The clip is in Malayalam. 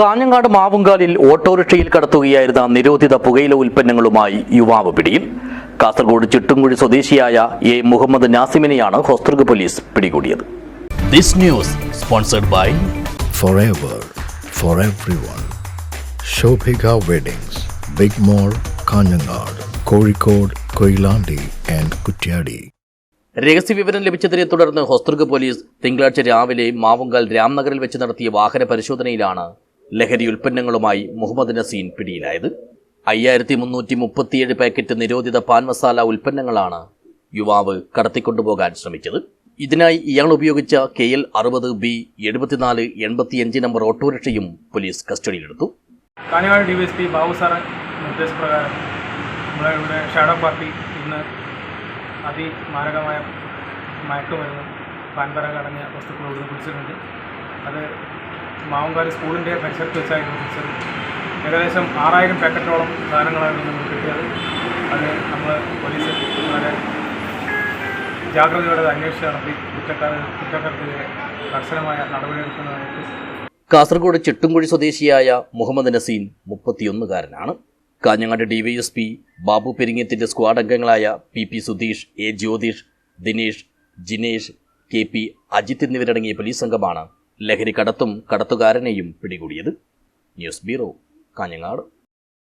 കാഞ്ഞങ്ങാട് മാവുങ്കാലിൽ ഓട്ടോറിക്ഷയിൽ കടത്തുകയായിരുന്ന നിരോധിത പുകയില ഉൽപ്പന്നങ്ങളുമായി യുവാവ് പിടിയിൽ കാസർഗോഡ് ചിട്ടുംകുഴി സ്വദേശിയായ എ മുഹമ്മദ് നാസിമിനെയാണ് ഹോസ്തൃക പോലീസ് പിടികൂടിയത് this news sponsored by forever for everyone. Shobhika Weddings, Big Mall, Kanyanad, Kozhikode, Koilandi and Kutyadi. രഹസ്യവിവരം ലഭിച്ചതിനെ തുടർന്ന് ഹൊസ്തൃക പോലീസ് തിങ്കളാഴ്ച രാവിലെ മാവുങ്കാൽ രാംനഗറിൽ വെച്ച് നടത്തിയ വാഹന പരിശോധനയിലാണ് ലഹരി ഉൽപ്പന്നങ്ങളുമായി മുഹമ്മദ് നസീൻ പിടിയിലായത്. അയ്യായിരത്തി മുന്നൂറ്റി മുപ്പത്തിയേഴ് പാക്കറ്റ് നിരോധിത പാൻ മസാല ഉൽപ്പന്നങ്ങളാണ് യുവാവ് കടത്തിക്കൊണ്ടുപോകാൻ ശ്രമിച്ചത്. ഇതിനായി ഇയാൾ ഉപയോഗിച്ച കെ എൽ അറുപത് ബി എഴുപത്തിനാല് എൺപത്തിയഞ്ച് നമ്പർ ഓട്ടോറിക്ഷയും പോലീസ് കസ്റ്റഡിയിലെടുത്തു. കാഞ്ഞങ്ങാട് പി ബാബു സാറ് നിർദ്ദേശപ്രകാരം നമ്മുടെ ഇവിടെ ഷാഡോ പാർട്ടി ഇന്ന് അതിമാരകമായ മയക്കുമരുന്നും പാൻപരാഗ് കടങ്ങിയ വസ്തുക്കൾ ഇവിടെ പിടിച്ചിട്ടുണ്ട് അത് മാവങ്കാൽ സ്കൂളിന്റെ പരിസരത്ത് വെച്ചായിരുന്നു പിടിച്ചത് ഏകദേശം ആറായിരം പാക്കറ്റോളം സാധനങ്ങളായിരുന്നു നമുക്ക് കിട്ടിയത്. അത് നമ്മൾ പോലീസ് വളരെ ജാഗ്രതയോടെ അന്വേഷിച്ച് നടത്തി. കുറ്റക്കാർ കുറ്റക്കാർക്കെതിരെ കർശനമായ നടപടിയെടുക്കുന്നതായിട്ട് കാസർഗോഡ് ചിട്ടുംകുഴി സ്വദേശിയായ Muhammad Naseen മുപ്പത്തിയൊന്നുകാരനാണ്. Kanhangad D Y S P Babu പെരിങ്ങത്തിന്റെ squad അംഗങ്ങളായ P P Sudheesh A Jyothish Dinesh Jinesh K P Ajith എന്നിവരടങ്ങിയ പോലീസ് സംഘമാണ് ലഹരി കടത്തും കടത്തുകാരനെയും പിടികൂടിയത് ന്യൂസ് ബ്യൂറോ കാഞ്ഞങ്ങാട്.